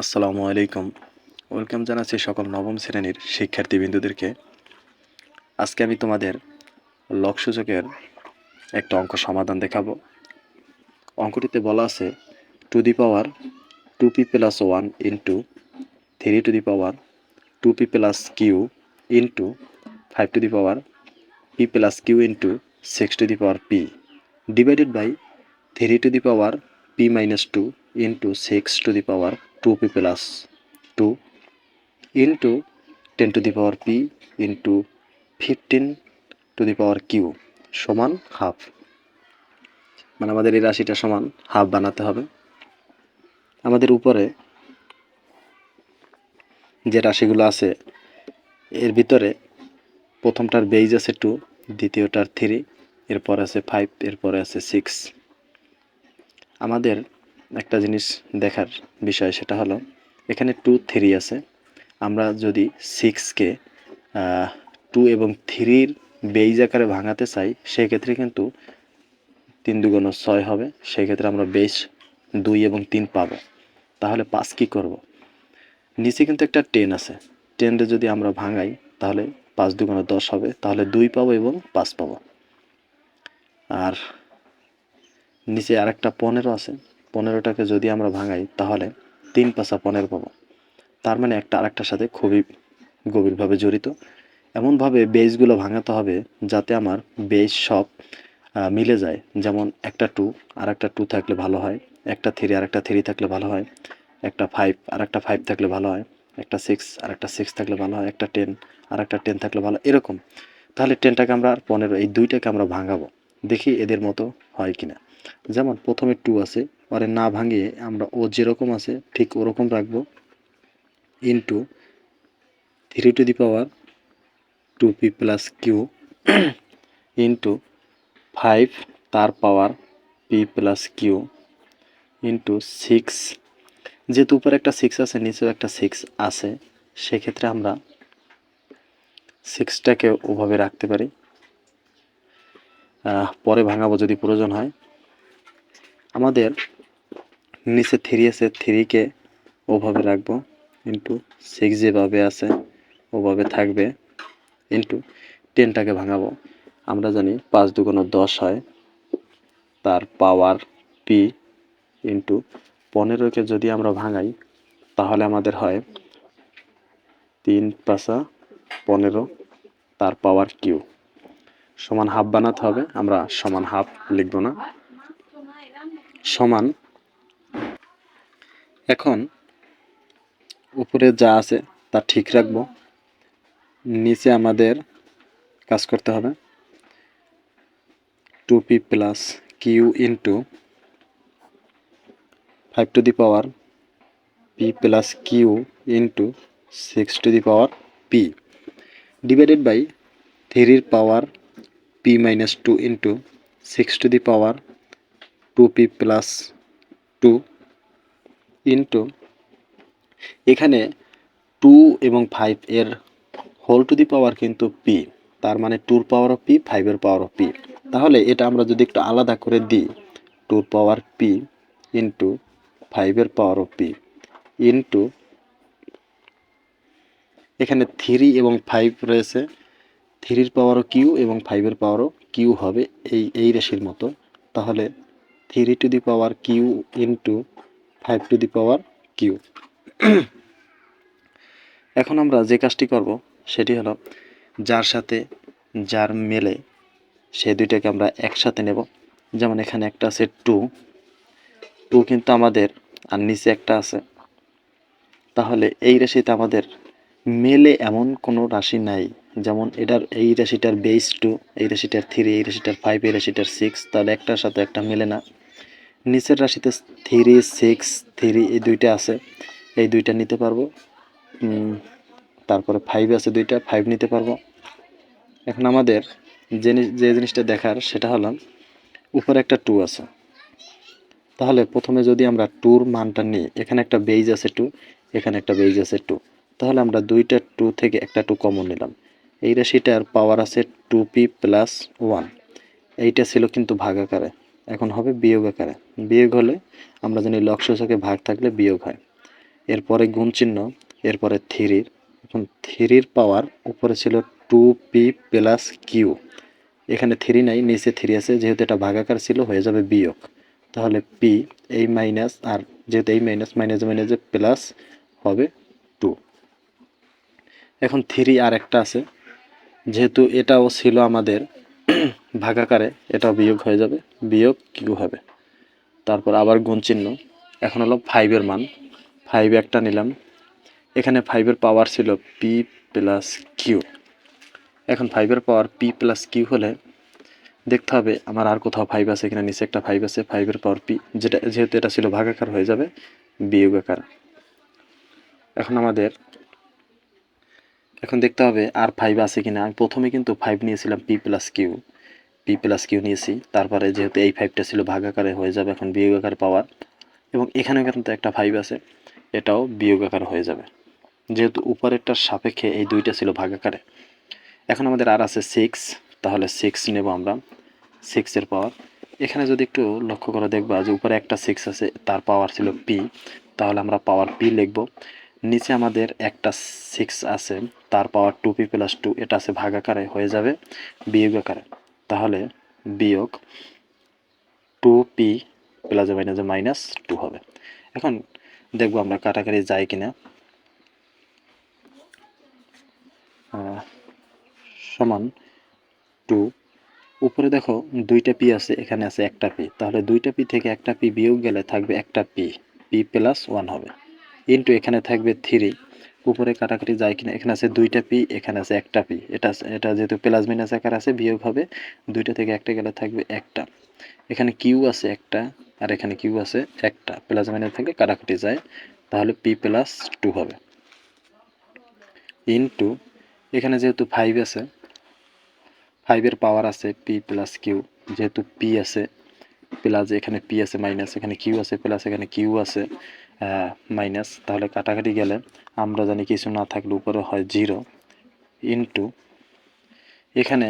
আসসালামু আলাইকুম। ওয়েলকাম জানাচ্ছি সকল নবম শ্রেণির শিক্ষার্থীবৃন্দুদেরকে। আজকে আমি তোমাদের লক সূচকের একটা অঙ্ক সমাধান দেখাবো। অঙ্কটিতে বলা আছে, two the power two P plus one into three two the power two P plus Q into five two the power P plus Q into six two the power P. Divided by three two the power P minus two into six two the power two P plus two into ten two the power P into fifteen two the power Q সমান half মানে আমাদের এই রাশিটা সমান half বানাতে হবে। আমাদের উপরে যে রাশিগুলো আছে, এর ভিতরে প্রথমটার বেইজ আছে টু দ্বিতীয়টার থ্রি এরপর আছে ফাইভ এরপরে আছে সিক্স আমাদের একটা জিনিস দেখার বিষয় সেটা হলো, এখানে টু থ্রি আছে। আমরা যদি সিক্সকে টু এবং থ্রির বেইজ আকারে ভাঙাতে চাই, সেক্ষেত্রে কিন্তু তিন দুগুণ ছয় হবে। সেক্ষেত্রে আমরা বেশ দুই এবং তিন পাবো। তাহলে পাঁচ কী করব? নিচে কিন্তু একটা টেন আছে। টেনরে যদি আমরা ভাঙাই, তাহলে পাঁচ দুগুণ দশ হবে। তাহলে দুই পাবো এবং পাঁচ পাবো। আর নিচে আরেকটা পনেরো আছে। পনেরোটাকে যদি আমরা ভাঙাই, তাহলে তিন পাঁচা পনেরো পাবো। তার মানে একটা আরেকটার সাথে খুবই গভীরভাবে জড়িত। এমনভাবে বেসগুলো ভাঙাতে হবে যাতে আমার বেস সব মিলে যায়। যেমন একটা টু আর একটা টু থাকলে ভালো হয়। একটা থ্রি আর একটা থ্রি থাকলে ভালো হয়। একটা ফাইভ আর একটা ফাইভ থাকলে ভালো হয়। একটা সিক্স আর একটা সিক্স থাকলে ভালো হয়। একটা টেন আর একটা টেন থাকলে ভালো এরকম। তাহলে টেনটাকে আমরা আর পনেরো, এই দুইটাকে আমরা ভাঙাবো। দেখি এদের মতো হয় কিনা। যেমন প্রথমে টু আছে পরে না ভাঙিয়ে আমরা ও যেরকম আছে, ঠিক ওরকম রাখব into three two the power two P plus Q into five তার power P plus Q into six যেহেতু উপরে একটা সিক্স আছে, নিচেও একটা সিক্স আছে, সেক্ষেত্রে আমরা সিক্সটাকে ওভাবে রাখতে পারি। পরে ভাঙাবো যদি প্রয়োজন হয়। আমাদের নিচে থ্রি আছে থ্রিকে ওভাবে রাখব। ইন্টু সিক্স যেভাবে আছে, ওভাবে থাকবে। ইন্টু টেনটাকে ভাঙাবো। আমরা জানি পাঁচ দুগুণ দশ হয়। তার পাওয়ার পি ইন্টু পনেরোকে যদি আমরা ভাঙাই, তাহলে আমাদের হয় তিন পাঁচা পনেরো, তার পাওয়ার কিউ সমান হাফ বানাতে হবে, আমরা সমান হাফ লিখব না। সমান এখন উপরে যা আছে তা ঠিক রাখব। নিচে আমাদের কাজ করতে হবে। Two P plus Q into five two the power P plus Q into six two the power P divided by থ্রির power P minus two into six two the power two P plus two into এখানে two এবং five এর whole two the power কিন্তু P, তার মানে টুর পাওয়ার of P, ফাইভের power of P. তাহলে এটা আমরা যদি একটু আলাদা করে দিই, টুর পাওয়ার পি ইন্টু ফাইভের পাওয়ার অফ পি ইন্টু এখানে থ্রি এবং ফাইভ রয়েছে। থ্রির পাওয়ারও কিউ এবং ফাইভের পাওয়ারও কিউ হবে এই এই রাশির মতো। তাহলে three two the power Q into five two the power Q এখন আমরা যে কাজটি করব, সেটি হলো যার সাথে যার মেলে সেই দুইটাকে আমরা একসাথে নেব। যেমন এখানে একটা আছে টু টু কিন্তু আমাদের, আর নিচে একটা আছে। তাহলে এই রাশিতে আমাদের মেলে এমন কোনো রাশি নাই। যেমন এটার, এই রাশিটার বেস টু এই রাশিটার থ্রি এই রাশিটার ফাইভ এই রাশিটার সিক্স তাহলে একটার সাথে একটা মেলে না। নিচের রাশিতে থ্রি সিক্স থ্রি এই দুইটা আছে। এই দুইটা নিতে পারব। তারপরে ফাইভ আছে দুইটা ফাইভ নিতে পারব। এখন আমাদের যে যে জিনিসটা দেখার সেটা হলো, উপরে একটা টু আছে। তাহলে প্রথমে যদি আমরা টুর মানটা নিই, এখানে একটা বেজ আছে টু এখানে একটা বেজ আছে টু তাহলে আমরা দুইটা টু থেকে একটা টু কমন নিলাম। এই রাশিটার পাওয়ার আছে টু পি প্লাস ওয়ান এইটা ছিল কিন্তু ভাগ আকারে এখন হবে বিয়োগ আকারে। বিয়োগ হলে আমরা জানি লক্ষ্যসূচকে ভাগ থাকলে বিয়োগ হয়। এরপরে গুণ চিহ্ন, এরপরে থ্রির। এখন থ্রির পাওয়ার উপরে ছিল টু পি প্লাস কিউ। এখানে থ্রি নাই, নিচে থ্রি আছে। যেহেতু এটা ভাগাকার ছিল, হয়ে যাবে বিয়োগ। তাহলে পি এই মাইনাস আর যেহেতু এই মাইনাস মাইনাস মাইনাসে প্লাস হবে টু। এখন থ্রি আর একটা আছে। যেহেতু এটাও ছিল আমাদের ভাগাকারে এটাও বিয়োগ হয়ে যাবে। বিয়োগ কিউ হবে। তারপর আবার গুণ চিহ্ন। এখন হলো ফাইভের মান। ফাইভ একটা নিলাম। এখানে ফাইভের পাওয়ার ছিল পি প্লাস কিউ এখন ফাইভের পাওয়ার পি প্লাস কিউ হলে দেখতে হবে আমার আর কোথাও ফাইভ আছে কিনা, নিচে একটা ফাইভ আছে ফাইভের পাওয়ার পি যেটা, যেহেতু এটা ছিল ভাগাকার হয়ে যাবে, বিয়োগ আকার। এখন আমাদের, এখন দেখতে হবে আর ফাইভ আছে কিনা। আমি প্রথমে কিন্তু ফাইভ নিয়েছিলাম P plus Q P plus Q নিয়েছি। তারপরে যেহেতু এই ফাইভটা ছিল ভাগ আকারে হয়ে যাবে এখন বিয়োগ আকার পাওয়ার। এবং এখানেও কিন্তু একটা ফাইভ আছে, এটাও বিয়োগ আকার হয়ে যাবে। যেহেতু উপরেরটার সাপেক্ষে এই দুইটা ছিল ভাগ আকারে। এখন আমাদের আর আছে সিক্স তাহলে সিক্স নেব আমরা। সিক্সের পাওয়ার এখানে যদি একটু লক্ষ্য করে দেখবা যে উপরে একটা সিক্স আছে, তার পাওয়ার ছিল পি তাহলে আমরা পাওয়ার পি লিখব। নিচে আমাদের একটা সিক্স আছে, তার power two P plus two এটা আছে ভাগ আকারে হয়ে যাবে, বিয়োগ আকারে। তাহলে বিয়োগ টু পি প্লাস মাইনাসে মাইনাস টু হবে। এখন দেখব আমরা কাটাকাটি যাই কিনা। সমান টু উপরে দেখো দুইটা পি আছে, এখানে আছে একটা পি তাহলে দুইটা পি থেকে একটা পি বিয়োগ গেলে থাকবে একটা পি পি প্লাস ওয়ান হবে। ইন্টু এখানে থাকবে থ্রি উপরে কাটাকাটি যায় কিনা, এখানে আছে দুইটা পি, এখানে আছে একটা পি। এটা এটা যেহেতু প্লাস মাইনাস আকার আছে, বিয়োগ হবে দুইটা থেকে একটা গেলে থাকবে একটা। এখানে কিউ আছে একটা, আর এখানে কিউ আছে একটা। প্লাস থাকলে কাটাকাটি যায়, তাহলে পি প্লাস টু হবে। ইন্টু এখানে যেহেতু ফাইভ আছে ফাইভের পাওয়ার আছে পি প্লাস কিউ যেহেতু পি আছে প্লাস এখানে পি আছে মাইনাস এখানে কিউ আছে প্লাস এখানে কিউ আছে। মাইনাস তাহলে কাটাকাটি গেলে আমরা জানি কিছু না থাকলে উপরে হয় জিরো ইন্টু এখানে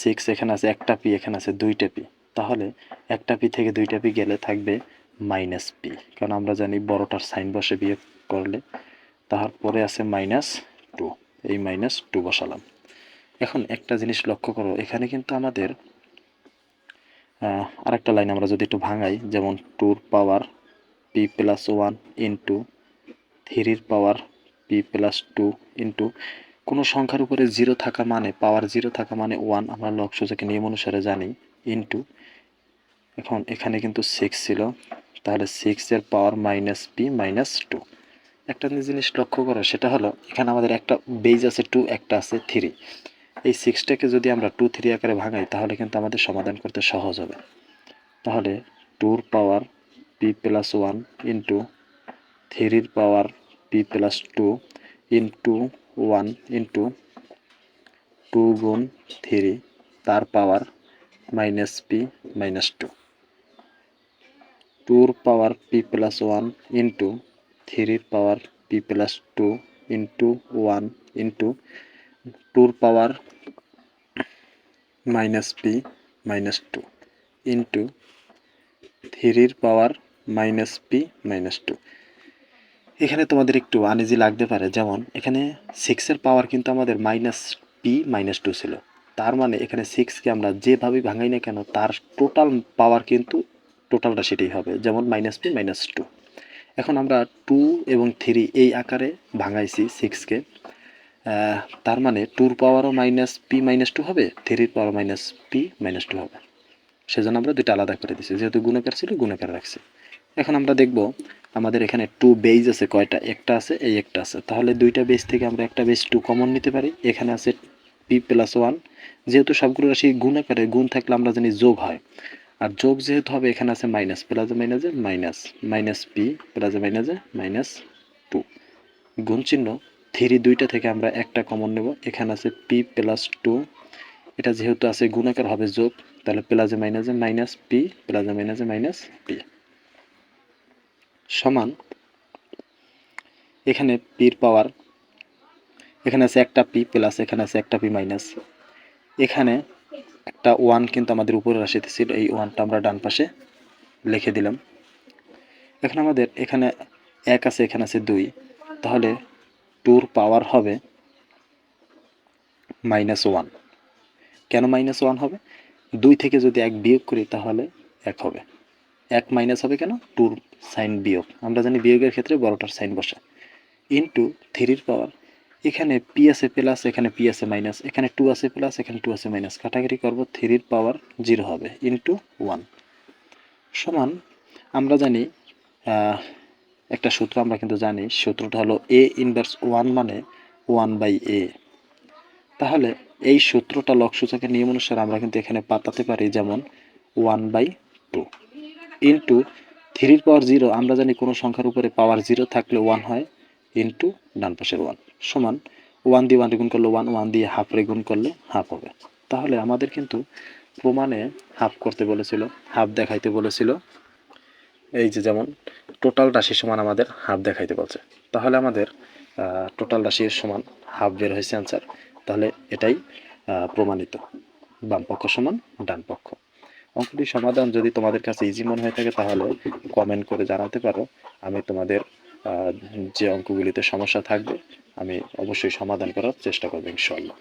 সিক্স এখানে আছে, একটা পি এখানে আছে, দুইটা পি তাহলে একটা পি থেকে দুইটা পি গেলে থাকবে মাইনাস পি কারণ আমরা জানি বড়টার সাইন বসে বিয়োগ করলে, তারপরে আছে মাইনাস টু এই মাইনাস টু বসালাম। এখন একটা জিনিস লক্ষ্য করো, এখানে কিন্তু আমাদের আর একটা লাইন আমরা যদি একটু ভাঙাই, যেমন টুর power P plus one into থ্রির power P plus two into কোনো সংখ্যার উপরে জিরো থাকা মানে পাওয়ার জিরো থাকা মানে ওয়ান আমরা লক সূচকের নিয়ম অনুসারে জানি ইন্টু এখন এখানে কিন্তু সিক্স ছিল, তাহলে সিক্সের power minus P minus two একটা জিনিস লক্ষ্য করো, সেটা হলো এখানে আমাদের একটা বেজ আছে টু একটা আছে থ্রি এই সিক্সটাকে যদি আমরা টু থ্রি আকারে ভাঙাই, তাহলে কিন্তু আমাদের সমাধান করতে সহজ হবে। তাহলে টুর power P plus one into থ্রির power P plus two into one into two গুণ থ্রি, তার power minus P minus two. টুর power P plus one into থ্রির power P plus two into one into টুর power minus P minus two into থ্রির power minus P minus two. এখানে তোমাদের একটু uneasy লাগতে পারে, যেমন এখানে সিক্সের পাওয়ার কিন্তু আমাদের মাইনাস পি মাইনাস টু ছিল। তার মানে এখানে সিক্সকে আমরা যেভাবে ভাঙাই না কেন, তার টোটাল পাওয়ার কিন্তু টোটালটা সেটাই হবে, যেমন মাইনাস পি মাইনাস টু এখন আমরা টু এবং থ্রি এই আকারে ভাঙাইছি সিক্সকে তার মানে টুর পাওয়ারও মাইনাস পি মাইনাস টু হবে থ্রির power minus P minus two হবে। সেজন্য আমরা দুইটা আলাদা করে দিচ্ছি যেহেতু গুণাকার ছিল, গুণাকার রাখছি। এখন আমরা দেখব আমাদের এখানে টু বেজ আছে, কয়টা? একটা আছে, এই একটা আছে। তাহলে দুইটা বেজ থেকে আমরা একটা বেজ টু কমন নিতে পারি। এখানে আছে পি প্লাস ওয়ান যেহেতু সবগুলো রাশি গুণ আকারে, গুণ থাকলে আমরা জানি যোগ হয়। আর যোগ যেহেতু হবে, এখানে আছে মাইনাস প্লাসে মাইনাসে মাইনাস মাইনাস পি প্লাসে মাইনাসে মাইনাস টু গুণ চিহ্ন থ্রি দুইটা থেকে আমরা একটা কমন নেব। এখানে আছে পি প্লাস টু এটা যেহেতু আছে গুণাকার হবে যোগ। তাহলে প্লাসে মাইনাসে মাইনাস পি প্লাসে মাইনাসে মাইনাস পি সমান। এখানে পির পাওয়ার, এখানে আছে একটা পি প্লাস, এখানে আছে একটা পি মাইনাস। এখানে একটা ওয়ান কিন্তু আমাদের উপরে রাশিতে এই ওয়ানটা আমরা ডান পাশে লিখে দিলাম। এখন আমাদের এখানে এক আছে, এখানে আছে দুই। তাহলে টুর পাওয়ার হবে মাইনাস ওয়ান। কেন মাইনাস ওয়ান হবে? দুই থেকে যদি এক বিয়োগ করি তাহলে এক হবে। এক মাইনাস হবে কেন? টুর সাইন বিয়োগ। আমরা জানি বিয়োগের ক্ষেত্রে বড়টার সাইন বসে। ইন্টু থ্রির পাওয়ার এখানে পি আছে প্লাস এখানে পি আছে মাইনাস এখানে টু আছে প্লাস এখানে টু আছে মাইনাস কাটাকাটি করব থ্রির পাওয়ার জিরো হবে ইন্টু ওয়ান সমান, আমরা জানি একটা সূত্র আমরা কিন্তু জানি, সূত্রটা হলো এ ইনভার্স ওয়ান মানে ওয়ান বাই এ তাহলে এই সূত্রটা লকসূচকের নিয়ম অনুসারে আমরা কিন্তু এখানে পাতাতে পারি যেমন ওয়ান বাই টু ইন্টু থ্রির পাওয়ার জিরো আমরা জানি কোনো সংখ্যার উপরে পাওয়ার জিরো থাকলে ওয়ান হয় ইন্টু ডান পাশের ওয়ান সমান ওয়ান দিয়ে ওয়ান গুণ করলে ওয়ান ওয়ান দিয়ে হাফ গুণ করলে হাফ হবে। তাহলে আমাদের কিন্তু প্রমাণে হাফ করতে বলেছিল হাফ দেখাইতে বলেছিল। এই যে যেমন টোটাল রাশি সমান আমাদের হাফ দেখাইতে বলছে। তাহলে আমাদের টোটাল রাশির সমান হাফ বের হয়েছে অ্যান্সার তাহলে এটাই প্রমাণিত। বাম পক্ষ সমান ডান পক্ষ। অঙ্কটি সমাধান যদি তোমাদের কাছে ইজি মনে হয়ে থাকে তাহলে কমেন্ট করে জানাতে পারো। আমি তোমাদের যে অঙ্কগুলিতে সমস্যা থাকবে, আমি অবশ্যই সমাধান করার চেষ্টা করব ইনশাল্লাহ